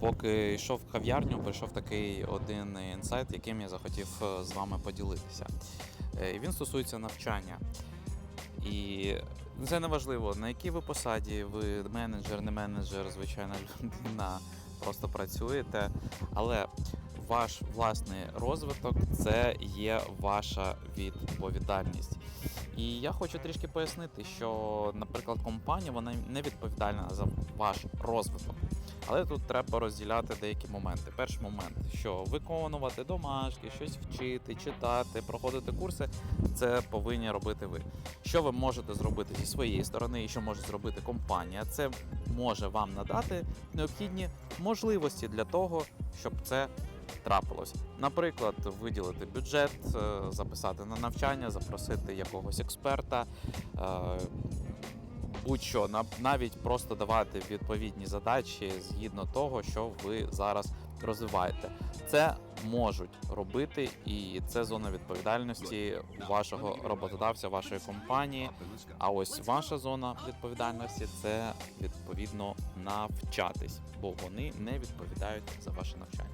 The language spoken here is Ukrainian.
Поки йшов в кав'ярню, прийшов такий один інсайт, яким я захотів е, з вами поділитися. Е, і Він стосується навчання. І це не важливо, на якій ви посаді, ви менеджер, не менеджер, звичайна людина, просто працюєте. Але ваш власний розвиток це є ваша відповідальність. І я хочу трішки пояснити, що, наприклад, компанія вона не відповідальна за ваш розвиток. Але тут треба розділяти деякі моменти. Перший момент, що виконувати домашки, щось вчити, читати, проходити курси, це повинні робити ви. Що ви можете зробити зі своєї сторони, і що може зробити компанія? Це може вам надати необхідні можливості для того, щоб це трапилось. Наприклад, виділити бюджет, е, записати на навчання, запросити якогось експерта. Будь-що нав- навіть просто давати відповідні задачі згідно того, що ви зараз розвиваєте. Це можуть робити, і це зона відповідальності вашого роботодавця, вашої компанії. А ось ваша зона відповідальності це відповідно навчатись, бо вони не відповідають за ваше навчання.